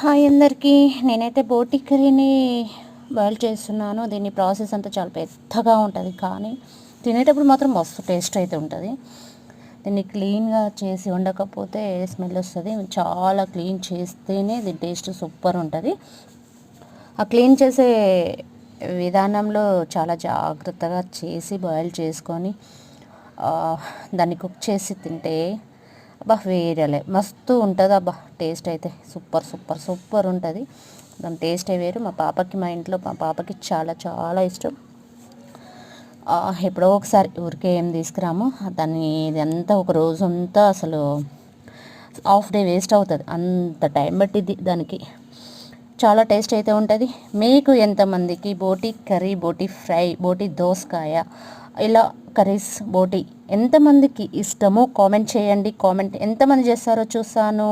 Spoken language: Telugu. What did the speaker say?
హాయ్ అందరికీ. నేనైతే బోటి కర్రీని బాయిల్ చేస్తున్నాను. దీని ప్రాసెస్ అంతా చాలా పెద్దగా ఉంటుంది కానీ తినేటప్పుడు మాత్రం మస్తు టేస్ట్ అయితే ఉంటుంది. దీన్ని క్లీన్గా చేసి ఉండకపోతే స్మెల్ వస్తుంది. చాలా క్లీన్ చేస్తేనే దీని టేస్ట్ సూపర్ ఉంటుంది. ఆ క్లీన్ చేసే విధానంలో చాలా జాగ్రత్తగా చేసి బాయిల్ చేసుకొని దాన్ని కుక్ చేసి తింటే అబ్బా వేరేలే మస్తు ఉంటుంది అబ్బా టేస్ట్ అయితే. సూపర్ సూపర్ సూపర్ ఉంటుంది. దాని టేస్టే వేరు. మా పాపకి మా ఇంట్లో మా పాపకి చాలా చాలా ఇష్టం. ఎప్పుడో ఒకసారి ఊరికే ఏం తీసుకురాము. దాన్ని ఇదంతా ఒక రోజంతా అసలు హాఫ్ డే వేస్ట్ అవుతుంది. అంత టైం పట్టిద్ది దానికి. చాలా టేస్ట్ అయితే ఉంటుంది. మీకు ఎంతమందికి బోటి కర్రీ బోటి ఫ్రై బోటి దోసకాయ ఇలా కర్రీస్ బోటి ఎంతమందికి ఇష్టమో కామెంట్ చేయండి. కామెంట్ ఎంతమంది చేస్తారో చూస్తాను.